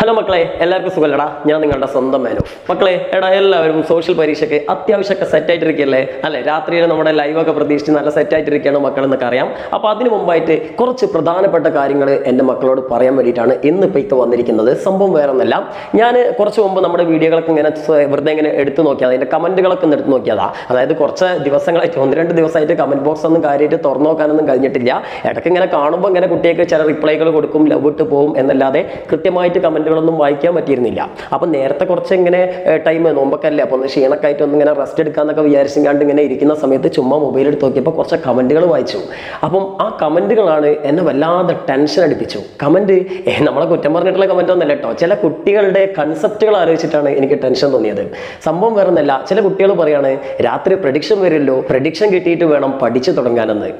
Hello മക്കളെ എല്ലാവർക്കും സുഖമല്ലടാ. ഞാൻ നിങ്ങളുടെ സ്വന്തം മേനു. മക്കളെ എടാ എല്ലാവരും സോഷ്യൽ പരീക്ഷയ്ക്ക് അത്യാവശ്യമൊക്കെ സെറ്റ് ആയിട്ടിരിക്കുകയല്ലേ? അല്ലെ? രാത്രിയിൽ നമ്മുടെ ലൈവൊക്കെ പ്രതീക്ഷിച്ച് നല്ല സെറ്റായിട്ടിരിക്കുകയാണ് മക്കൾ എന്നൊക്കെ അറിയാം. അപ്പോൾ അതിന് മുമ്പായിട്ട് കുറച്ച് പ്രധാനപ്പെട്ട കാര്യങ്ങൾ എന്റെ മക്കളോട് പറയാൻ വേണ്ടിയിട്ടാണ് ഇന്ന് ഇപ്പോൾ ഇക്ക് വന്നിരിക്കുന്നത്. സംഭവം വേറെ ഒന്നല്ല ഞാൻ കുറച്ച് മുമ്പ് നമ്മുടെ വീഡിയോകളൊക്കെ ഇങ്ങനെ വെറുതെ ഇങ്ങനെ എടുത്തു നോക്കിയാൽ അതിന്റെ കമന്റുകളൊക്കെ ഒന്ന് എടുത്ത് നോക്കിയതാ. അതായത് കുറച്ച് ദിവസങ്ങളായിട്ട് ഒന്ന് രണ്ട് ദിവസമായിട്ട് കമന്റ് ബോക്സ് ഒന്നും കാര്യമായിട്ട് തുറന്നു നോക്കാനൊന്നും കഴിഞ്ഞിട്ടില്ല. ഇടയ്ക്ക് ഇങ്ങനെ കാണുമ്പോൾ ഇങ്ങനെ കുട്ടികൾക്ക് ചില റിപ്ലൈകൾ കൊടുക്കും ലവ് ഇട്ട് പോകും എന്നല്ലാതെ കൃത്യമായിട്ട് കമന്റുകളൊന്നും വായിക്കാൻ പറ്റിയിരുന്നില്ല. അപ്പം നേരത്തെ കുറച്ച് ഇങ്ങനെ ടൈം നോമ്പൊക്കെ അല്ലേ അപ്പോൾ ഒന്ന് ക്ഷീണക്കായിട്ട് ഒന്ന് ഇങ്ങനെ റെസ്റ്റ് എടുക്കാന്നൊക്കെ വിചാരിച്ചുകൊണ്ട് ഇങ്ങനെ ഇരിക്കുന്ന സമയത്ത് ചുമ്മാ മൊബൈൽ എടുത്ത് നോക്കിയപ്പോൾ കുറച്ച് കമന്റുകൾ വായിച്ചു. അപ്പം ആ കമന്റുകളാണ് എന്നെ വല്ലാതെ ടെൻഷൻ അടിപ്പിച്ചു. കമന്റ് നമ്മളെ കുറ്റം പറഞ്ഞിട്ടുള്ള കമന്റ് ഒന്നല്ല കേട്ടോ. ചില കുട്ടികളുടെ കൺസെപ്റ്റുകൾ ആലോചിച്ചിട്ടാണ് എനിക്ക് ടെൻഷൻ തോന്നിയത്. സംഭവം വേറെ ഒന്നല്ല ചില കുട്ടികൾ പറയാണ് രാത്രി പ്രഡിക്ഷൻ വരുമല്ലോ. പ്രഡിക്ഷൻ കിട്ടിയിട്ട് വേണം പഠിച്ചു തുടങ്ങാനെന്ന്.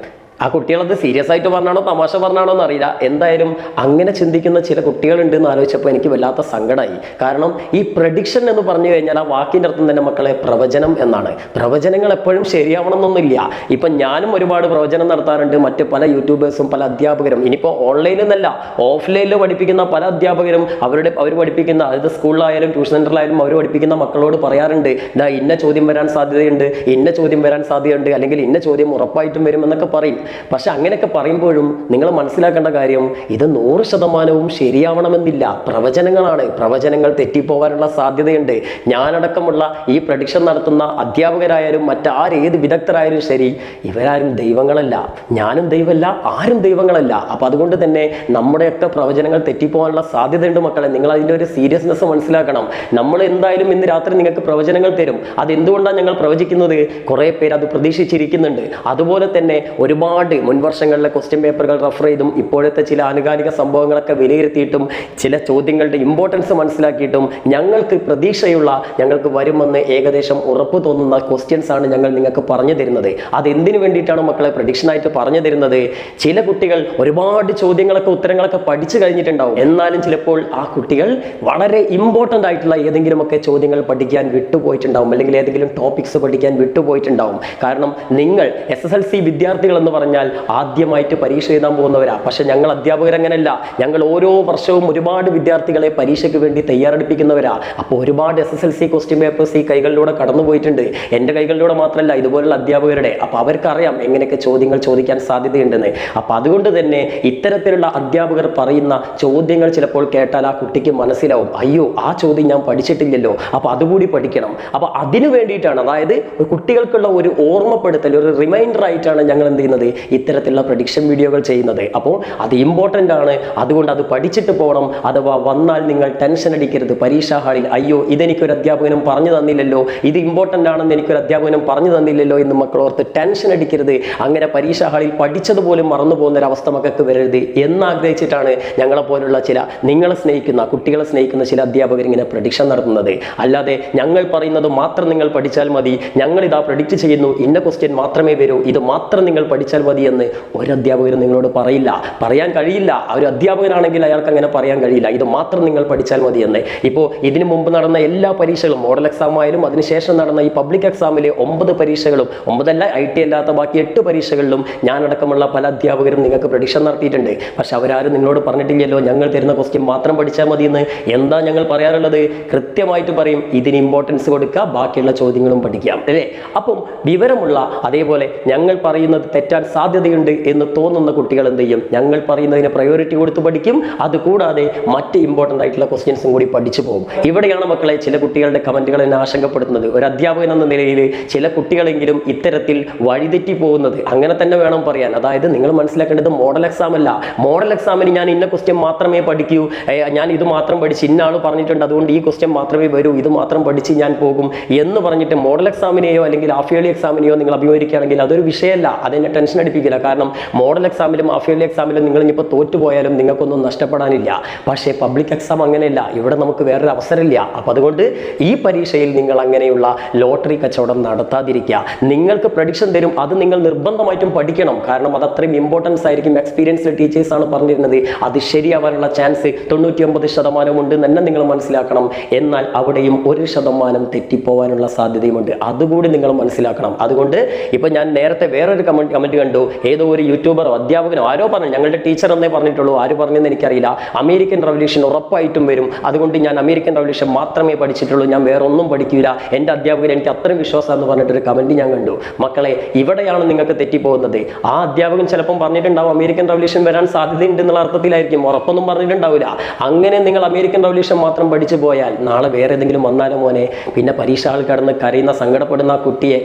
ആ കുട്ടികളത് സീരിയസ് ആയിട്ട് പറഞ്ഞാണോ തമാശ പറഞ്ഞാണോ എന്ന് അറിയില്ല എന്തായാലും അങ്ങനെ ചിന്തിക്കുന്ന ചില കുട്ടികളുണ്ട് എന്ന് ആലോചിച്ചപ്പോൾ എനിക്ക് വല്ലാത്ത സങ്കടമായി. കാരണം ഈ പ്രഡിക്ഷൻ എന്ന് പറഞ്ഞു കഴിഞ്ഞാൽ ആ വാക്കിന്റെ അർത്ഥം തന്നെ മക്കളെ പ്രവചനം എന്നാണ്. പ്രവചനങ്ങൾ എപ്പോഴും ശരിയാവണമെന്നൊന്നുമില്ല ഇപ്പം ഞാനും ഒരുപാട് പ്രവചനം നടത്താറുണ്ട്. മറ്റ് പല യൂട്യൂബേഴ്സും പല അധ്യാപകരും ഇനിയിപ്പോൾ ഓൺലൈനിൽ നിന്നല്ല ഓഫ്ലൈനിൽ പഠിപ്പിക്കുന്ന പല അധ്യാപകരും അവരുടെ അവർ പഠിപ്പിക്കുന്ന അതായത് സ്കൂളിലായാലും ട്യൂഷൻ സെന്ററിലായാലും അവർ പഠിപ്പിക്കുന്ന മക്കളോട് പറയാറുണ്ട് ഇതാ ഇന്ന ചോദ്യം വരാൻ സാധ്യതയുണ്ട് ഇന്ന ചോദ്യം വരാൻ സാധ്യതയുണ്ട് അല്ലെങ്കിൽ ഇന്ന ചോദ്യം ഉറപ്പായിട്ടും വരും എന്നൊക്കെ പറയും. പക്ഷെ അങ്ങനെയൊക്കെ പറയുമ്പോഴും നിങ്ങൾ മനസ്സിലാക്കേണ്ട കാര്യം ഇത് നൂറ് ശതമാനവും ശരിയാവണമെന്നില്ല. പ്രവചനങ്ങളാണ്. പ്രവചനങ്ങൾ തെറ്റിപ്പോവാനുള്ള സാധ്യതയുണ്ട്. ഞാനടക്കമുള്ള ഈ പ്രഡിക്ഷൻ നടത്തുന്ന അധ്യാപകരായാലും മറ്റാരേത് വിദഗ്ധരായാലും ശരി ഇവരാരും ദൈവങ്ങളല്ല. ഞാനും ദൈവമല്ല ആരും ദൈവങ്ങളല്ല. അപ്പം അതുകൊണ്ട് തന്നെ നമ്മുടെയൊക്കെ പ്രവചനങ്ങൾ തെറ്റിപ്പോകാനുള്ള സാധ്യതയുണ്ട് മക്കളെ. നിങ്ങൾ അതിന്റെ ഒരു സീരിയസ്നെസ് മനസ്സിലാക്കണം. നമ്മൾ എന്തായാലും ഇന്ന് രാത്രി നിങ്ങൾക്ക് പ്രവചനങ്ങൾ തരും. അത് എന്തുകൊണ്ടാണ് ഞങ്ങൾ പ്രവചിക്കുന്നത്? കുറേ പേര് അത് പ്രതീക്ഷിച്ചിരിക്കുന്നുണ്ട്. അതുപോലെ തന്നെ ഒരുപാട് മുൻ വർഷങ്ങളിലെ ക്വസ്റ്റ്യൻ പേപ്പറുകൾ റെഫർ ചെയ്തും ഇപ്പോഴത്തെ ചില ആനുകാലിക സംഭവങ്ങളൊക്കെ വിലയിരുത്തിയിട്ടും ചില ചോദ്യങ്ങളുടെ ഇമ്പോർട്ടൻസ് മനസ്സിലാക്കിയിട്ടും ഞങ്ങൾക്ക് പ്രതീക്ഷയുള്ള ഞങ്ങൾക്ക് വരുമെന്ന് ഏകദേശം ഉറപ്പ് തോന്നുന്ന ക്വസ്റ്റ്യൻസ് ആണ് ഞങ്ങൾ നിങ്ങൾക്ക് പറഞ്ഞു തരുന്നത്. അത് എന്തിനു വേണ്ടിയിട്ടാണ് മക്കളെ പ്രഡിക്ഷനായിട്ട് പറഞ്ഞു തരുന്നത്? ചില കുട്ടികൾ ഒരുപാട് ചോദ്യങ്ങളൊക്കെ ഉത്തരങ്ങളൊക്കെ പഠിച്ചു കഴിഞ്ഞിട്ടുണ്ടാവും. എന്നാലും ചിലപ്പോൾ ആ കുട്ടികൾ വളരെ ഇമ്പോർട്ടന്റ് ആയിട്ടുള്ള ഏതെങ്കിലുമൊക്കെ ചോദ്യങ്ങൾ പഠിക്കാൻ വിട്ടുപോയിട്ടുണ്ടാവും. അല്ലെങ്കിൽ ഏതെങ്കിലും ടോപ്പിക്സ് പഠിക്കാൻ വിട്ടുപോയിട്ടുണ്ടാവും. കാരണം നിങ്ങൾ എസ് എസ് എൽ സി വിദ്യാർത്ഥികൾ എന്ന് പറഞ്ഞാൽ ആദ്യമായിട്ട് പരീക്ഷ എഴുതാൻ പോകുന്നവരാ. പക്ഷെ ഞങ്ങൾ അധ്യാപകർ അങ്ങനെയല്ല ഞങ്ങൾ ഓരോ വർഷവും ഒരുപാട് വിദ്യാർത്ഥികളെ പരീക്ഷയ്ക്ക് വേണ്ടി തയ്യാറെടുപ്പിക്കുന്നവരാ. അപ്പോൾ ഒരുപാട് S S L C question papers ഈ കൈകളിലൂടെ കടന്നു പോയിട്ടുണ്ട്. എന്റെ കൈകളിലൂടെ മാത്രമല്ല ഇതുപോലുള്ള അധ്യാപകരുടെ. അപ്പോൾ അവർക്കറിയാം എങ്ങനെയൊക്കെ ചോദ്യങ്ങൾ ചോദിക്കാൻ സാധ്യതയുണ്ടെന്ന്. അപ്പോൾ അതുകൊണ്ട് തന്നെ ഇത്തരത്തിലുള്ള അധ്യാപകർ പറയുന്ന ചോദ്യങ്ങൾ ചിലപ്പോൾ കേട്ടാൽ ആ കുട്ടിക്ക് മനസ്സിലാവും. അയ്യോ ആ ചോദ്യം ഞാൻ പഠിച്ചിട്ടില്ലല്ലോ. അപ്പോൾ അതുകൂടി പഠിക്കണം. അപ്പോൾ അതിനു വേണ്ടിയിട്ടാണ് അതായത് കുട്ടികൾക്കുള്ള ഒരു ഓർമ്മപ്പെടുത്തൽ ഒരു റിമൈൻഡർ ആയിട്ടാണ് ഞങ്ങൾ എന്ത് ചെയ്യുന്നത്? ഇത്തരത്തിലുള്ള പ്രഡിക്ഷൻ വീഡിയോകൾ ചെയ്യുന്നത്. അപ്പോൾ അത് ഇമ്പോർട്ടന്റ് ആണ്. അതുകൊണ്ട് അത് പഠിച്ചിട്ട് പോകണം. അഥവാ വന്നാൽ നിങ്ങൾ ടെൻഷൻ അടിക്കരുത്. പരീക്ഷാ ഹാളിൽ അയ്യോ ഇതെനിക്കൊരു അധ്യാപകനും പറഞ്ഞു തന്നില്ലല്ലോ. ഇത് ഇമ്പോർട്ടന്റ് ആണെന്ന് എനിക്കൊരു അധ്യാപകനും പറഞ്ഞു തന്നില്ലല്ലോ എന്ന് മക്കൾ ഓർത്ത് ടെൻഷൻ അടിക്കരുത്. അങ്ങനെ പരീക്ഷാ ഹാളിൽ പഠിച്ചതുപോലും മറന്നു പോകുന്ന ഒരു അവസ്ഥ മക്കൾക്ക് വരരുത് എന്നാഗ്രഹിച്ചിട്ടാണ് ഞങ്ങളെ പോലുള്ള ചില നിങ്ങളെ സ്നേഹിക്കുന്ന കുട്ടികളെ സ്നേഹിക്കുന്ന ചില അധ്യാപകർ ഇങ്ങനെ പ്രഡിക്ഷൻ നടത്തുന്നത്. അല്ലാതെ ഞങ്ങൾ പറയുന്നത് മാത്രം നിങ്ങൾ പഠിച്ചാൽ മതി. ഞങ്ങൾ ഇതാ പ്രഡിക്റ്റ് ചെയ്യുന്നു. ഇന്ന ക്വസ്റ്റ്യൻ മാത്രമേ വരൂ. ഇത് മാത്രം നിങ്ങൾ പഠിച്ചാൽ മതി മതിയെന്ന് ഒരു അധ്യാപകരും നിങ്ങളോട് പറയില്ല. പറയാൻ കഴിയില്ല. ഒരു അധ്യാപകനാണെങ്കിൽ അയാൾക്ക് അങ്ങനെ പറയാൻ കഴിയില്ല. ഇത് മാത്രം നിങ്ങൾ പഠിച്ചാൽ മതിയെന്ന് ഇപ്പോൾ ഇതിനു മുമ്പ് നടന്ന എല്ലാ പരീക്ഷകളും മോഡൽ എക്സാം ആയാലും അതിനുശേഷം നടന്ന ഈ പബ്ലിക് എക്സാമിലെ ഒമ്പത് പരീക്ഷകളും ഒമ്പതല്ല ഐ ടി അല്ലാത്ത ബാക്കി എട്ട് പരീക്ഷകളിലും ഞാനടക്കമുള്ള പല അധ്യാപകരും നിങ്ങൾക്ക് പ്രഡിക്ഷൻ നടത്തിയിട്ടുണ്ട്. പക്ഷെ അവരാരും നിങ്ങളോട് പറഞ്ഞിട്ടില്ലല്ലോ. ഞങ്ങൾ തരുന്ന ക്വസ്റ്റ്യൻ മാത്രം പഠിച്ചാൽ മതി എന്ന്. എന്താ ഞങ്ങൾ പറയാറുള്ളത്? കൃത്യമായിട്ട് പറയും ഇതിന് ഇമ്പോർട്ടൻസ് കൊടുക്കുക ബാക്കിയുള്ള ചോദ്യങ്ങളും പഠിക്കാം അല്ലേ? അപ്പം വിവരമുള്ള അതേപോലെ ഞങ്ങൾ പറയുന്നത് തെറ്റാൻ സാധ്യതയുണ്ട് എന്ന് തോന്നുന്ന കുട്ടികൾ എന്ത് ചെയ്യും? ഞങ്ങൾ പറയുന്നതിന് പ്രയോറിറ്റി കൊടുത്ത് പഠിക്കും. അതുകൂടാതെ മറ്റ് ഇമ്പോർട്ടന്റ് ആയിട്ടുള്ള ക്വസ്റ്റ്യൻസും കൂടി പഠിച്ചു പോകും. ഇവിടെയാണ് മക്കളെ ചില കുട്ടികളുടെ കമന്റുകൾ എന്നെ ആശങ്കപ്പെടുത്തുന്നത്. ഒരു അധ്യാപകൻ എന്ന നിലയിൽ ചില കുട്ടികളെങ്കിലും ഇത്തരത്തിൽ വഴിതെറ്റി പോകുന്നത് അങ്ങനെ തന്നെ വേണം പറയാൻ. അതായത് നിങ്ങൾ മനസ്സിലാക്കേണ്ടത് മോഡൽ എക്സാം അല്ല. മോഡൽ എക്സാമിന് ഞാൻ ഇന്ന ക്വസ്റ്റ്യൻ മാത്രമേ പഠിക്കൂ. ഞാൻ ഇത് മാത്രം പഠിച്ച് ഇന്ന ആൾ പറഞ്ഞിട്ടുണ്ട്. അതുകൊണ്ട് ഈ ക്വസ്റ്റ്യൻ മാത്രമേ വരൂ. ഇത് മാത്രം പഠിച്ച് ഞാൻ പോകും എന്ന് പറഞ്ഞിട്ട് മോഡൽ എക്സാമിനെയോ അല്ലെങ്കിൽ ഹാഫ് ഇയർലി എക്സാമിനെയോ നിങ്ങൾ അഭിമുഖിക്കുകയാണെങ്കിൽ അതൊരു വിഷയമല്ല. അതെന്നെ ടെൻഷൻ അടിപ്പിക്കില്ല കാരണം മോഡൽ എക്സാമിലും അഫേലി എക്സാമിലും നിങ്ങൾ ഇനിയിപ്പോൾ തോറ്റുപോയാലും നിങ്ങൾക്കൊന്നും നഷ്ടപ്പെടാനില്ല. പക്ഷേ പബ്ലിക് എക്സാം അങ്ങനെയല്ല. ഇവിടെ നമുക്ക് വേറൊരു അവസരമില്ല. അപ്പോൾ അതുകൊണ്ട് ഈ പരീക്ഷയിൽ നിങ്ങൾ അങ്ങനെയുള്ള ലോട്ടറി കച്ചവടം നടത്താതിരിക്കുക. നിങ്ങൾക്ക് പ്രഡിക്ഷൻ തരും. അത് നിങ്ങൾ നിർബന്ധമായിട്ടും പഠിക്കണം. കാരണം അത് അത്രയും ഇമ്പോർട്ടൻസ് ആയിരിക്കും. എക്സ്പീരിയൻസ്ഡ് ടീച്ചേഴ്സ് ആണ് പറഞ്ഞിരുന്നത്. അത് ശരിയാവാനുള്ള ചാൻസ് തൊണ്ണൂറ്റിയൊമ്പത് ശതമാനം ഉണ്ട് തന്നെ നിങ്ങൾ മനസ്സിലാക്കണം. എന്നാൽ അവിടെയും ഒരു ശതമാനം തെറ്റിപ്പോവാനുള്ള സാധ്യതയുമുണ്ട്. അതുകൂടി നിങ്ങൾ മനസ്സിലാക്കണം. അതുകൊണ്ട് ഇപ്പം ഞാൻ നേരത്തെ വേറൊരു കമന്റ് കമന്റ് കണ്ടു. ഏതോ ഒരു യൂട്യൂബറോ അധ്യാപകനോ ആരോ പറഞ്ഞു ഞങ്ങളുടെ ടീച്ചർ എന്നേ പറഞ്ഞിട്ടുള്ളൂ. ആര് പറഞ്ഞെന്ന് എനിക്കറിയില്ല. അമേരിക്കൻ റവല്യൂഷൻ ഉറപ്പായിട്ടും വരും. അതുകൊണ്ട് ഞാൻ അമേരിക്കൻ റവല്യൂഷൻ മാത്രമേ പഠിച്ചിട്ടുള്ളൂ. ഞാൻ വേറെ ഒന്നും പഠിക്കില്ല എന്റെ അധ്യാപകൻ എനിക്ക് അത്രയും വിശ്വാസം എന്ന് പറഞ്ഞിട്ടൊരു കമന്റ് ഞാൻ കണ്ടു. മക്കളെ ഇവിടെയാണ് നിങ്ങൾക്ക് തെറ്റിപ്പോകുന്നത്. ആ അധ്യാപകൻ ചിലപ്പം പറഞ്ഞിട്ടുണ്ടാവും അമേരിക്കൻ റവല്യൂഷൻ വരാൻ സാധ്യതയുണ്ട് എന്നുള്ള അർത്ഥത്തിലായിരിക്കും. ഉറപ്പൊന്നും പറഞ്ഞിട്ടുണ്ടാവില്ല. അങ്ങനെ നിങ്ങൾ അമേരിക്കൻ റവല്യൂഷൻ മാത്രം പഠിച്ചു പോയാൽ നാളെ വേറെ ഏതെങ്കിലും വന്നാലും മോനെ? പിന്നെ പരീക്ഷ ആൾ കടന്ന് കരയുന്ന സങ്കടപ്പെടുന്ന ആ കുട്ടിയെ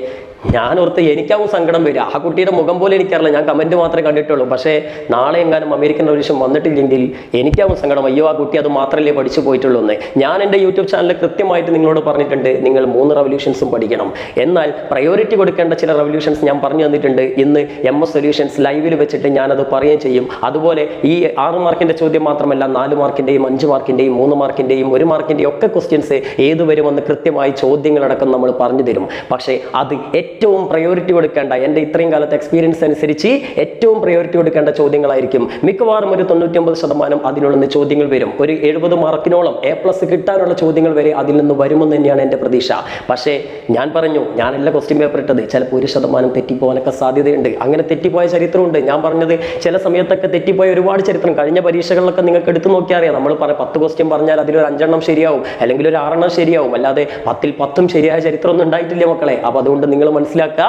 ഞാൻ ഓർത്ത് എനിക്കാവും സങ്കടം വരിക. ആ കുട്ടിയുടെ മുഖം പോലെ എനിക്കറിയില്ല. ഞാൻ കമന്റ് മാത്രമേ കണ്ടിട്ടുള്ളൂ. പക്ഷേ നാളെ എങ്ങാനും അമേരിക്കൻ റവല്യൂഷൻ വന്നിട്ടില്ലെങ്കിൽ എനിക്കാവും സങ്കടം. അയ്യോ ആ കുട്ടി അത് മാത്രമല്ലേ പഠിച്ചു പോയിട്ടുള്ളൂ എന്ന്. ഞാൻ എന്റെ യൂട്യൂബ് ചാനലിൽ കൃത്യമായിട്ട് നിങ്ങളോട് പറഞ്ഞിട്ടുണ്ട്. നിങ്ങൾ മൂന്ന് റവല്യൂഷൻസും പഠിക്കണം. എന്നാൽ പ്രയോറിറ്റി കൊടുക്കേണ്ട ചില റവല്യൂഷൻസ് ഞാൻ പറഞ്ഞു തന്നിട്ടുണ്ട്. ഇന്ന് എം എസ് സൊല്യൂഷൻസ് ലൈവിൽ വെച്ചിട്ട് ഞാനത് പറയുകയും ചെയ്യും. അതുപോലെ ഈ ആറ് മാർക്കിന്റെ ചോദ്യം മാത്രമല്ല നാല് മാർക്കിന്റെയും അഞ്ച് മാർക്കിന്റെയും മൂന്ന് മാർക്കിന്റെയും ഒരു മാർക്കിന്റെയും ഒക്കെ ക്വസ്റ്റ്യൻസ് ഏത് വരുമെന്ന് കൃത്യമായി ചോദ്യങ്ങളടക്കം നമ്മൾ പറഞ്ഞു തരും. പക്ഷേ അത് പ്രയോറിറ്റി കൊടുക്കേണ്ട എന്റെ ഇത്രയും കാലത്തെ എക്സ്പീരിയൻസ് അനുസരിച്ച് ഏറ്റവും പ്രയോറിറ്റി കൊടുക്കേണ്ട ചോദ്യങ്ങളായിരിക്കും. മിക്കവാറും ഒരു തൊണ്ണൂറ്റൊമ്പത് ശതമാനം അതിനുള്ള ചോദ്യങ്ങൾ വരും. ഒരു എഴുപത് മാർക്കിനോളം എ പ്ലസ് കിട്ടാനുള്ള ചോദ്യങ്ങൾ വരെ അതിൽ നിന്ന് വരുമെന്ന് തന്നെയാണ് എന്റെ പ്രതീക്ഷ. പക്ഷേ ഞാൻ പറഞ്ഞു ഞാനല്ല ക്വസ്റ്റ്യൻ പേപ്പർ ഇട്ടത്. ചിലപ്പോൾ ഒരു ശതമാനം തെറ്റിപ്പോകാനൊക്കെ സാധ്യതയുണ്ട്. അങ്ങനെ തെറ്റിപ്പോയ ചരിത്രമുണ്ട്. ഞാൻ പറഞ്ഞത് ചില സമയത്തൊക്കെ തെറ്റിപ്പോയ ഒരുപാട് ചരിത്രം. കഴിഞ്ഞ പരീക്ഷകളിലൊക്കെ നിങ്ങൾക്ക് എടുത്തു നോക്കിയാൽ അറിയാം. നമ്മൾ പറ പത്ത് ക്വസ്റ്റ്യൻ പറഞ്ഞാൽ അതിലൊരു അഞ്ചെണ്ണം ശരിയാവും. അല്ലെങ്കിൽ ഒരു ആറെണ്ണം ശരിയാവും. അല്ലാതെ പത്തിൽ പത്തും ശരിയായ ചരിത്രമൊന്നും ഉണ്ടായിട്ടില്ല മക്കളെ. അപ്പോൾ അതുകൊണ്ട് നിങ്ങൾ മനസ്സിലാക്കുക.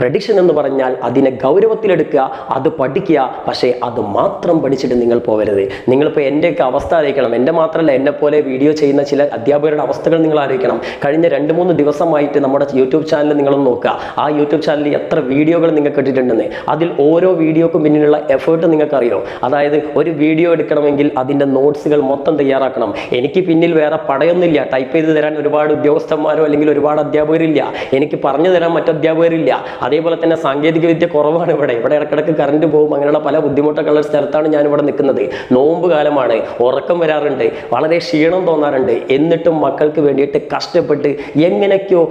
പ്രഡിക്ഷൻ എന്ന് പറഞ്ഞാൽ അതിനെ ഗൗരവത്തിലെടുക്കുക അത് പഠിക്കുക. പക്ഷേ അത് മാത്രം പഠിച്ചിട്ട് നിങ്ങൾ പോകരുത് നിങ്ങളിപ്പോൾ എന്റെയൊക്കെ അവസ്ഥ ആലോചിക്കണം എന്റെ മാത്രമല്ല എന്നെ പോലെ വീഡിയോ ചെയ്യുന്ന ചില അധ്യാപകരുടെ അവസ്ഥകൾ നിങ്ങൾ അറിയിക്കണം. കഴിഞ്ഞ രണ്ട് മൂന്ന് ദിവസമായിട്ട് നമ്മുടെ യൂട്യൂബ് ചാനൽ നിങ്ങളൊന്ന് നോക്കുക. ആ യൂട്യൂബ് ചാനലിൽ എത്ര വീഡിയോകൾ നിങ്ങൾക്ക് കിട്ടിയിട്ടുണ്ടെന്ന്. അതിൽ ഓരോ വീഡിയോക്കും പിന്നിലുള്ള എഫേർട്ട് നിങ്ങൾക്കറിയോ? അതായത് ഒരു വീഡിയോ എടുക്കണമെങ്കിൽ അതിന്റെ നോട്ട്സുകൾ മൊത്തം തയ്യാറാക്കണം. എനിക്ക് പിന്നിൽ വേറെ പടയൊന്നുമില്ല. ടൈപ്പ് ചെയ്ത് തരാൻ ഒരുപാട് ഉദ്യോഗസ്ഥന്മാരോ അല്ലെങ്കിൽ ഒരുപാട് അധ്യാപകരില്ല. എനിക്ക് പറഞ്ഞു തരാൻ മറ്റു അധ്യാപകരില്ല. അതേപോലെ തന്നെ സാങ്കേതിക വിദ്യ കുറവാണ് ഇവിടെ. ഇവിടെ ഇടക്കിടക്ക് കറണ്ട് പോകും. അങ്ങനെയുള്ള പല ബുദ്ധിമുട്ടൊക്കെ സ്ഥലത്താണ് ഞാൻ ഇവിടെ നിൽക്കുന്നത്. നോമ്പ് കാലമാണ്. ഉറക്കം വരാറുണ്ട്. വളരെ ക്ഷീണം തോന്നാറുണ്ട്. എന്നിട്ടും മക്കൾക്ക് വേണ്ടിയിട്ട് കഷ്ടപ്പെട്ട് എങ്ങനെയൊക്കെയോ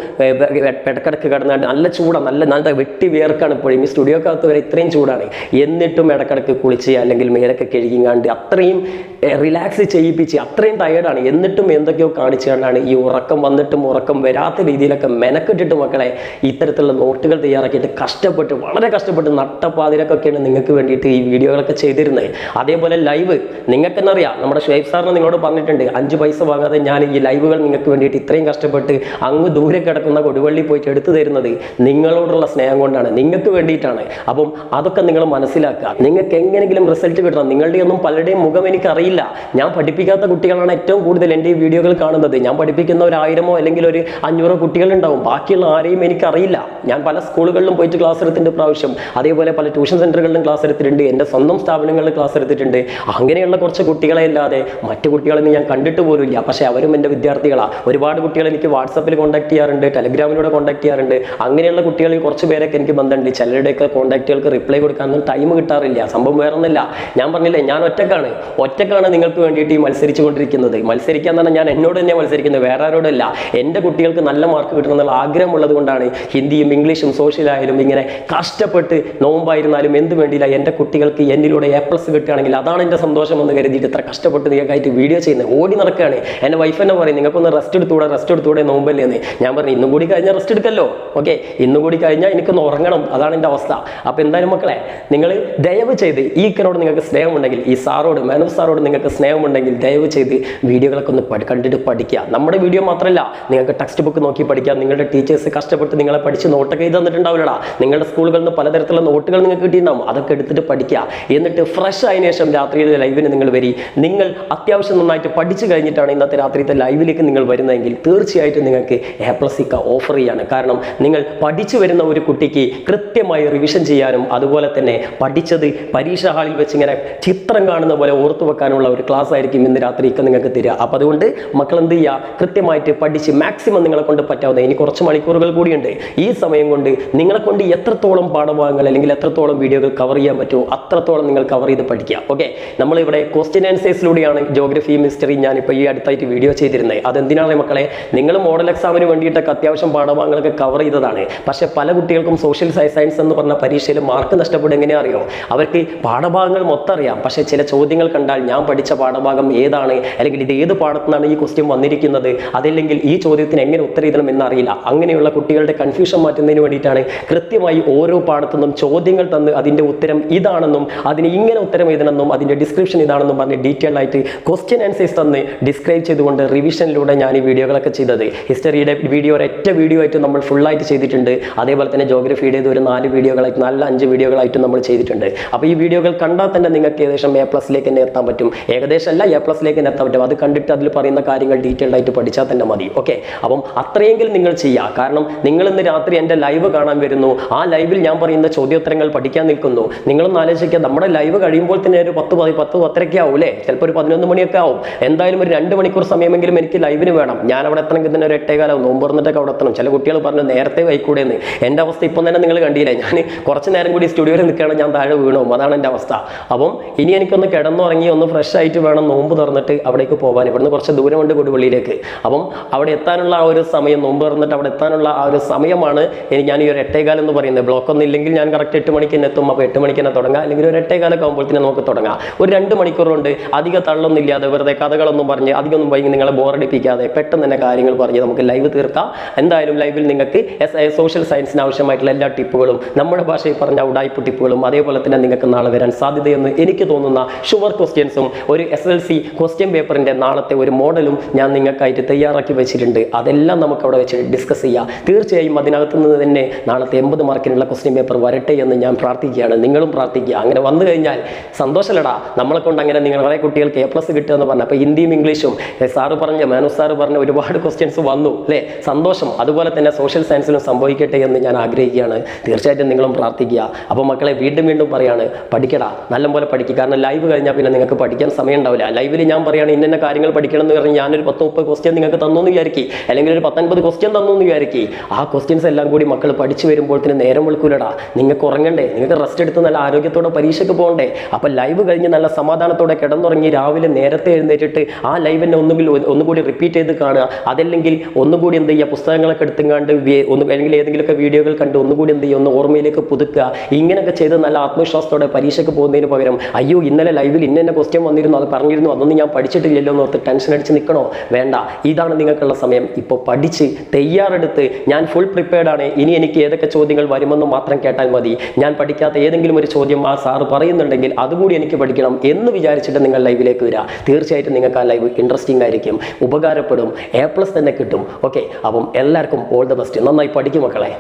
ഇടക്കിടക്ക് കിടന്നാണ്ട് നല്ല ചൂടാണ് നല്ല നല്ല വെട്ടി വിയർക്കാണ് ഇപ്പോഴും. ഈ സ്റ്റുഡിയോക്കകത്ത് വരെ ഇത്രയും ചൂടാണ്. എന്നിട്ടും ഇടക്കിടക്ക് കുളിച്ച് അല്ലെങ്കിൽ മേലൊക്കെ കഴുകിങ്ങാണ്ട് അത്രയും റിലാക്സ് ചെയ്യിപ്പിച്ച് അത്രയും ടയേർഡാണ് എന്നിട്ടും എന്തൊക്കെയോ കാണിച്ചു കണ്ടാണ് ഈ ഉറക്കം വന്നിട്ടും ഉറക്കം വരാത്ത രീതിയിലൊക്കെ മെനക്കെട്ടിട്ട് മക്കളെ ഇത്തരത്തിലുള്ള നോട്ടുകൾ തയ്യാറാക്കിയിട്ട് കഷ്ടപ്പെട്ട് വളരെ കഷ്ടപ്പെട്ട് നട്ടപ്പാതിരക്കൊക്കെയാണ് നിങ്ങൾക്ക് വേണ്ടിയിട്ട് ഈ വീഡിയോകളൊക്കെ ചെയ്തിരുന്നത്. അതേപോലെ ലൈവ് നിങ്ങൾക്ക് അറിയാം നമ്മുടെ ഷുഹൈബ് സാറിന് നിങ്ങളോട് പറഞ്ഞിട്ടുണ്ട് അഞ്ച് പൈസ വാങ്ങാതെ ഞാൻ ഈ ലൈവുകൾ നിങ്ങൾക്ക് വേണ്ടിയിട്ട് ഇത്രയും കഷ്ടപ്പെട്ട് അങ്ങ് ദൂരെ കിടക്കുന്ന കൊടുവള്ളി പോയിട്ട് എടുത്തു തരുന്നത് നിങ്ങളോടുള്ള സ്നേഹം കൊണ്ടാണ് നിങ്ങൾക്ക് വേണ്ടിയിട്ടാണ്. അപ്പം അതൊക്കെ നിങ്ങൾ മനസ്സിലാക്കുക. നിങ്ങൾക്ക് എങ്ങനെയെങ്കിലും റിസൾട്ട് കിട്ടണം. നിങ്ങളുടെയൊന്നും പലരുടെയും മുഖം എനിക്കറിയില്ല. ഞാൻ പഠിപ്പിക്കാത്ത കുട്ടികളാണ് ഏറ്റവും കൂടുതൽ എന്റെ ഈ വീഡിയോകൾ കാണുന്നത്. ഞാൻ പഠിപ്പിക്കുന്ന ഒരു ആയിരമോ അല്ലെങ്കിൽ ഒരു അഞ്ഞൂറോ കുട്ടികളുണ്ടാവും. ബാക്കിയുള്ള ആരെയും എനിക്കറിയില്ല. ഞാൻ പല സ്കൂളുകളിലും പോയിട്ട് ക്ലാസ് എടുത്തിട്ടുണ്ട് പ്രാവശ്യം അതേപോലെ പല ട്യൂഷൻ സെന്ററുകളിലും ക്ലാസ് എടുത്തിട്ടുണ്ട്. എന്റെ സ്വന്തം സ്ഥാപനങ്ങളിൽ ക്ലാസ് എടുത്തിട്ടുണ്ട്. അങ്ങനെയുള്ള കുറച്ച് കുട്ടികളെ അല്ലാതെ മറ്റു കുട്ടികളൊന്നും ഞാൻ കണ്ടിട്ട് പോലുമില്ല. പക്ഷേ അവരും എന്റെ വിദ്യാർത്ഥികളാണ് ഒരുപാട് കുട്ടികൾ എനിക്ക് വാട്സപ്പിൽ കോൺടാക്ട് ചെയ്യാറുണ്ട് ടെലിഗ്രാമിലൂടെ കോൺടാക്ട് ചെയ്യാറുണ്ട്. അങ്ങനെയുള്ള കുട്ടികളിൽ കുറച്ച് പേരൊക്കെ എനിക്ക് ബന്ധമുണ്ട്. ചിലരുടെയൊക്കെ കോൺടാക്റ്റുകൾക്ക് റിപ്ലൈ കൊടുക്കാനൊന്നും ടൈം കിട്ടാറില്ല. സംഭവം വേറെ ഒന്നുമില്ല ഞാൻ പറഞ്ഞില്ലേ ഞാൻ ഒറ്റക്കാണ്. ഒറ്റക്കാണ് നിങ്ങൾക്ക് വേണ്ടിയിട്ട് ഈ മത്സരിച്ചു കൊണ്ടിരിക്കുന്നത് മത്സരിക്കാൻ തന്നെ ഞാൻ എന്നോട് തന്നെ മത്സരിക്കുന്നത്. വേറെ ആരോടല്ല എന്റെ കുട്ടികൾക്ക് നല്ല മാർക്ക് കിട്ടണം എന്നുള്ള ആഗ്രഹമുള്ളത് കൊണ്ടാണ് ഹിന്ദിയും ഇംഗ്ലീഷും സോഷ്യലായാലും ഇങ്ങനെ കഷ്ടപ്പെട്ട് നോമ്പായിരുന്നാലും എന്ത് വേണ്ടിയില്ല എന്റെ കുട്ടികൾക്ക് എന്നിലൂടെ എ പ്ലസ് കിട്ടുകയാണെങ്കിൽ അതാണ് എന്റെ സന്തോഷം എന്ന് കരുതിയിട്ട് ഇത്ര കഷ്ടപ്പെട്ട് നിങ്ങൾക്കായിട്ട് വീഡിയോ ചെയ്യുന്നത്. ഓടി നടക്കുകയാണ്. എന്റെ വൈഫ് തന്നെ പറയും നിങ്ങൾക്കൊന്ന് റെസ്റ്റ് എടുത്തൂടെ റെസ്റ്റ് എടുത്തൂടെ നോമ്പല്ലേ? എന്ന്. ഞാൻ പറഞ്ഞു ഇന്നും കൂടി കഴിഞ്ഞാൽ റെസ്റ്റ് എടുക്കല്ലോ. ഓക്കെ ഇന്നും കൂടി കഴിഞ്ഞാൽ എനിക്കൊന്ന് ഉറങ്ങണം. അതാണ് എന്റെ അവസ്ഥ. അപ്പോൾ എന്തായാലും മക്കളെ നിങ്ങൾ ദയവ് ചെയ്ത് ഈ ഇക്കനോട് നിങ്ങൾക്ക് സ്നേഹമുണ്ടെങ്കിൽ ഈ സാറോട് മാനവ് സാറോട് നിങ്ങൾക്ക് സ്നേഹമുണ്ടെങ്കിൽ ദയവ് ചെയ്ത് വീഡിയോകളൊക്കെ ഒന്ന് കണ്ടിട്ട് പഠിക്കുക. നമ്മുടെ വീഡിയോ മാത്രമല്ല നിങ്ങൾക്ക് ടെക്സ്റ്റ് ബുക്ക് നോക്കി പഠിക്കാം. നിങ്ങളുടെ ടീച്ചേഴ്സ് കഷ്ടപ്പെട്ട് നിങ്ങളെ പഠിച്ച് നോട്ടൊക്കെ എഴുതി തന്നിട്ടുണ്ടാവില്ലടാ നിങ്ങളുടെ സ്കൂളുകളിൽ നിന്ന് പലതരത്തിലുള്ള നോട്ടുകൾ നിങ്ങൾക്ക് കിട്ടിയിട്ടുണ്ടാവും. അതൊക്കെ എടുത്തിട്ട് പഠിക്കുക. എന്നിട്ട് ഫ്രഷ് ആയതിനു ശേഷം രാത്രിയിലെ ലൈവിന് നിങ്ങൾ വരി. നിങ്ങൾ അത്യാവശ്യം നന്നായിട്ട് പഠിച്ചു കഴിഞ്ഞിട്ടാണ് ഇന്നത്തെ രാത്രിത്തെ ലൈവിലേക്ക് നിങ്ങൾ വരുന്നതെങ്കിൽ തീർച്ചയായിട്ടും നിങ്ങൾക്ക് എ പ്ലസ് ഇക്ക ഓഫർ ചെയ്യാണ്. കാരണം നിങ്ങൾ പഠിച്ചു വരുന്ന ഒരു കുട്ടിക്ക് കൃത്യമായി റിവിഷൻ ചെയ്യാനും അതുപോലെ തന്നെ പഠിച്ചത് പരീക്ഷാ ഹാളിൽ വെച്ച് ഇങ്ങനെ ചിത്രം കാണുന്ന പോലെ ഓർത്തു വെക്കാനുള്ള ഒരു ക്ലാസ് ആയിരിക്കും ഇന്ന് രാത്രി ഇക്ക നിങ്ങൾക്ക് തരിക. അപ്പം അതുകൊണ്ട് മക്കൾ എന്ത് ചെയ്യുക? കൃത്യമായിട്ട് പഠിച്ച് മാക്സിമം നിങ്ങളെ കൊണ്ട് പറ്റാവുന്ന ഇനി കുറച്ച് മണിക്കൂറുകൾ കൂടിയുണ്ട്. ഈ സമയം കൊണ്ട് നിങ്ങളെ കൊണ്ട് എത്രത്തോളം പാഠഭാഗങ്ങൾ അല്ലെങ്കിൽ എത്രത്തോളം വീഡിയോകൾ കവർ ചെയ്യാൻ പറ്റുമോ അത്രത്തോളം നിങ്ങൾ കവർ ചെയ്ത് പഠിക്കുക. ഓക്കെ നമ്മളിവിടെ ക്വസ്റ്റ്യൻ ആൻസേഴ്സിലൂടെയാണ് ജോഗ്രഫി മിസ്റ്ററി ഞാനിപ്പോൾ ഈ അടുത്തായിട്ട് വീഡിയോ ചെയ്തിരുന്നത്. അതെന്തിനാണ് മക്കളെ? നിങ്ങൾ മോഡൽ എക്സാമിന് വേണ്ടിയിട്ടൊക്കെ അത്യാവശ്യം പാഠഭാഗങ്ങളൊക്കെ കവർ ചെയ്തതാണ്. പക്ഷേ പല കുട്ടികൾക്കും സോഷ്യൽ സയൻസ് എന്ന് പറഞ്ഞ പരീക്ഷയിൽ മാർക്ക് നഷ്ടപ്പെടും എങ്ങനെ അറിയോ? അവർക്ക് പാഠഭാഗങ്ങൾ മൊത്തം അറിയാം. പക്ഷേ ചില ചോദ്യങ്ങൾ കണ്ടാൽ ഞാൻ പഠിച്ച പാഠഭാഗം ഏതാണ്? അല്ലെങ്കിൽ ഇത് ഏത് പാഠത്തിനാണ് ഈ ക്വസ്റ്റ്യൻ വന്നിരിക്കുന്നത്? അതല്ലെങ്കിൽ ഈ ചോദ്യത്തിന് എങ്ങനെ ഉത്തരം ചെയ്യണം എന്നറിയില്ല. അങ്ങനെയുള്ള കുട്ടികളുടെ കൺഫ്യൂഷൻ മാറ്റുന്നതിന് വേണ്ടിയിട്ടാണ് കൃത്യമായി ഓരോ പാഠത്തുനിന്നും ചോദ്യങ്ങൾ തന്ന് അതിന്റെ ഉത്തരം ഇതാണെന്നും അതിന് ഇങ്ങനെ ഉത്തരം എഴുതണമെന്നും അതിന്റെ ഡിസ്ക്രിപ്ഷൻ ഇതാണെന്നും പറഞ്ഞ് ഡീറ്റെയിൽ ആയിട്ട് ക്വസ്റ്റ്യൻ ആൻസേഴ്സ് തന്ന് ഡിസ്ക്രൈബ് ചെയ്തുകൊണ്ട് റിവിഷനിലൂടെ ഞാൻ ഈ വീഡിയോകളൊക്കെ ചെയ്തത്. ഹിസ്റ്ററിയുടെ വീഡിയോ ഒരൊറ്റ വീഡിയോ ആയിട്ട് നമ്മൾ ഫുള്ളായിട്ട് ചെയ്തിട്ടുണ്ട്. അതേപോലെ തന്നെ ജോഗ്രഫിയുടേത് ഒരു നാല് വീഡിയോകളായിട്ട് നല്ല അഞ്ച് വീഡിയോകളായിട്ട് നമ്മൾ ചെയ്തിട്ടുണ്ട്. അപ്പോൾ ഈ വീഡിയോകൾ കണ്ടാൽ തന്നെ നിങ്ങൾക്ക് ഏകദേശം എ പ്ലസിലേക്ക് തന്നെ എത്താൻ പറ്റും. ഏകദേശം അല്ല എ പ്ലസിലേക്ക് തന്നെ എത്താൻ പറ്റും. അത് കണ്ടിട്ട് അതിൽ പറയുന്ന കാര്യങ്ങൾ ഡീറ്റെയിൽഡ് ആയിട്ട് പഠിച്ചാൽ തന്നെ മതി. ഓക്കെ അപ്പം അത്രയെങ്കിലും നിങ്ങൾ ചെയ്യുക. കാരണം നിങ്ങൾ ഇന്ന് രാത്രി എന്റെ ലൈവ് കാണാൻ വരുന്നു. ആ ലൈവിൽ ഞാൻ പറയുന്ന ചോദ്യോത്തരങ്ങൾ പഠിക്കാൻ നിൽക്കുന്നു. നിങ്ങളൊന്ന് ആലോചിക്കുക. നമ്മുടെ ലൈവ് കഴിയുമ്പോൾ തന്നെ ഒരു പത്ത് പതി പത്ത് പത്തരയ്ക്ക് ആവും അല്ലേ? ചിലപ്പോൾ ഒരു പതിനൊന്ന് മണിയൊക്കെ ആവും. എന്തായാലും ഒരു രണ്ട് മണിക്കൂർ സമയമെങ്കിലും എനിക്ക് ലൈവിന് വേണം. ഞാൻ അവിടെ എത്തണമെങ്കിൽ തന്നെ ഒരു എട്ടേകാലം നോമ്പ് തുറന്നിട്ടൊക്കെ അവിടെ എത്തണം. ചില കുട്ടികൾ പറഞ്ഞു നേരത്തെ വൈക്കൂടെ എന്ന് എന്റെ അവസ്ഥ ഇപ്പം തന്നെ നിങ്ങൾ കണ്ടില്ലേ? ഞാൻ കുറച്ച് നേരം കൂടി സ്റ്റുഡിയോയിൽ നിൽക്കുകയാണ്. ഞാൻ താഴെ വീണു. അതാണ് എന്റെ അവസ്ഥ. അപ്പം ഇനി എനിക്കൊന്ന് കിടന്നുറങ്ങി ഒന്ന് ഫ്രഷ് ആയിട്ട് വേണം നോമ്പ് തുറന്നിട്ട് അവിടേക്ക് പോകാൻ. ഇവിടുന്ന് കുറച്ച് ദൂരമുണ്ട് കൊടുവള്ളിയിലേക്ക്. അപ്പം അവിടെ എത്താനുള്ള ആ ഒരു സമയം നോമ്പ് തുറന്നിട്ട് അവിടെ എത്താനുള്ള ആ ഒരു സമയമാണ് ഞാൻ ഈ ഒരു എട്ടേകാലം എന്ന് പറയുന്നത്. ബ്ലോക്ക് ഒന്നും ഇല്ലെങ്കിൽ ഞാൻ കറക്റ്റ് എട്ട് മണിക്ക് തന്നെ എത്തും. അപ്പോൾ എട്ട് മണിക്ക് തന്നെ തുടങ്ങാം. അല്ലെങ്കിൽ ഒരു എട്ടേകാലൊക്കെ ആകുമ്പോഴത്തേനും നമുക്ക് തുടങ്ങാം. ഒരു രണ്ട് മണിക്കൂറുണ്ട്. അധിക തള്ളൊന്നും ഇല്ലാതെ വെറുതെ കഥകളൊന്നും പറഞ്ഞ് അധികമൊന്നും വൈകി നിങ്ങളെ ബോറടിപ്പിക്കാതെ പെട്ടെന്ന് തന്നെ കാര്യങ്ങൾ പറഞ്ഞ് നമുക്ക് ലൈവ് തീർക്കാം. എന്തായാലും ലൈവിൽ നിങ്ങൾക്ക് സോഷ്യൽ സയൻസിന് ആവശ്യമായിട്ടുള്ള എല്ലാ ടിപ്പുകളും നമ്മുടെ ഭാഷയിൽ പറഞ്ഞ ഉടായ്പ ടിപ്പുകളും അതേപോലെ തന്നെ നിങ്ങൾക്ക് നാളെ വരാൻ സാധ്യതയെന്ന് എനിക്ക് തോന്നുന്ന ഷുവർ ക്വസ്റ്റ്യൻസും ഒരു എസ് എൽ സി ക്വസ്റ്റ്യൻ പേപ്പറിന്റെ നാളത്തെ ഒരു മോഡലും ഞാൻ നിങ്ങൾക്കായിട്ട് തയ്യാറാക്കി വെച്ചിട്ടുണ്ട്. അതെല്ലാം നമുക്ക് അവിടെ വെച്ച് ഡിസ്കസ് ചെയ്യാം. തീർച്ചയായും അതിനകത്ത് നിന്ന് തന്നെ നാളത്തെ എൺപത് മാർക്കിനുള്ള ക്വസ്റ്റ്യൻ പേപ്പർ വരട്ടെ എന്ന് ഞാൻ പ്രാർത്ഥിക്കുകയാണ്. നിങ്ങളും പ്രാർത്ഥിക്കുക. അങ്ങനെ വന്നു കഴിഞ്ഞാൽ സന്തോഷമല്ലടാ നമ്മളെ കൊണ്ട് അങ്ങനെ നിങ്ങൾ കുറേ കുട്ടികൾക്ക് എ പ്ലസ് കിട്ടുക എന്ന് പറഞ്ഞു. അപ്പോൾ ഹിന്ദിയും ഇംഗ്ലീഷും സാറ് പറഞ്ഞ മാനു സാറ് പറഞ്ഞ ഒരുപാട് ക്വസ്റ്റ്യൻസ് വന്നു അല്ലേ? സന്തോഷം. അതുപോലെ തന്നെ സോഷ്യൽ സയൻസിലും സംഭവിക്കട്ടെ എന്ന് ഞാൻ ആഗ്രഹിക്കുകയാണ്. തീർച്ചയായിട്ടും നിങ്ങളും പ്രാർത്ഥിക്കുക. അപ്പോൾ മക്കളെ വീണ്ടും വീണ്ടും പറയാണ് പഠിക്കടാ. നല്ലപോലെ പഠിക്കുക കാരണം ലൈവ് കഴിഞ്ഞാൽ പിന്നെ നിങ്ങൾക്ക് പഠിക്കാൻ സമയം ഉണ്ടാവില്ല ലൈവിൽ ഞാൻ പറയുകയാണ് ഇന്ന കാര്യങ്ങൾ പഠിക്കണം എന്ന് പറഞ്ഞ് ഞാനൊരു പത്ത് മുപ്പത് ക്വസ്റ്റ്യൻ നിങ്ങൾക്ക് തന്നു എന്ന് വിചാരിക്കും. അല്ലെങ്കിൽ ഒരു പത്തൊൻപത് ക്വസ്റ്റ്യൻ തന്നു എന്ന് വിചാരിക്കും. ആ ക്വസ്റ്റ്യൻസ് എല്ലാം കൂടി മക്കൾ പഠിച്ചു വരുമ്പോഴത്തേന് നേരം വിളിക്കൂലടാ. നിങ്ങൾക്ക് ഉറങ്ങണ്ടേ? നിങ്ങൾക്ക് റെസ്റ്റ് എടുത്ത് നല്ല ആരോഗ്യത്തോടെ പരീക്ഷയ്ക്ക് പോകണ്ടേ? അപ്പോൾ ലൈവ് കഴിഞ്ഞ് നല്ല സമാധാനത്തോടെ കിടന്നുറങ്ങി രാവിലെ നേരത്തെ എഴുന്നേറ്റിട്ട് ആ ലൈവിനെ ഒന്നുകിൽ ഒന്നുകൂടി റിപ്പീറ്റ് ചെയ്ത് കാണുക. അതല്ലെങ്കിൽ ഒന്നുകൂടി എന്ത് ചെയ്യുക? പുസ്തകങ്ങളൊക്കെ എടുത്തുങ്ങാണ്ട് വി- ഒന്ന് അല്ലെങ്കിൽ ഏതെങ്കിലുമൊക്കെ വീഡിയോകൾ കണ്ട് ഒന്നുകൂടി എന്ത് ചെയ്യുക? ഒന്ന് ഓർമ്മയിലേക്ക് പുതുക്കുക. ഇങ്ങനെയൊക്കെ ചെയ്ത് നല്ല ആത്മവിശ്വാസത്തോടെ പരീക്ഷയ്ക്ക് പോകുന്നതിന് പകരം അയ്യോ ഇന്നലെ ലൈവിൽ ഇന്ന ക്വസ്റ്റ്യൻ വന്നിരുന്നു. അത് പറഞ്ഞിരുന്നു. അതൊന്നും ഞാൻ പഠിച്ചിട്ടില്ലല്ലോ എന്ന് ഓർത്ത് ടെൻഷൻ അടിച്ച് നിൽക്കണോ? വേണ്ട. ഇതാണ് നിങ്ങൾക്കുള്ള സമയം. ഇപ്പോൾ പഠിച്ച് തയ്യാറെടുത്ത് ഞാൻ ഫുൾ പ്രിപ്പയർഡ് ആണ്. ഇനി എനിക്ക് ഏതൊക്കെ ചോദ്യങ്ങൾ വരുമെന്ന് മാത്രം കേട്ടാൽ മതി. ഞാൻ പഠിക്കാത്ത ഏതെങ്കിലും ഒരു ചോദ്യം ആ സാറ് പറയുന്നുണ്ടെങ്കിൽ അതുകൂടി എനിക്ക് പഠിക്കണം എന്ന് വിചാരിച്ചിട്ട് നിങ്ങൾ ലൈവിലേക്ക് വരിക തീർച്ചയായിട്ടും നിങ്ങൾക്ക് ആ ലൈവ് ഇൻട്രസ്റ്റിംഗ് ആയിരിക്കും ഉപകാരപ്പെടും എ പ്ലസ് തന്നെ കിട്ടും. ഓക്കെ അപ്പം എല്ലാവർക്കും ഓൾ ദ ബെസ്റ്റ് നന്നായി പഠിക്കും മക്കളെ.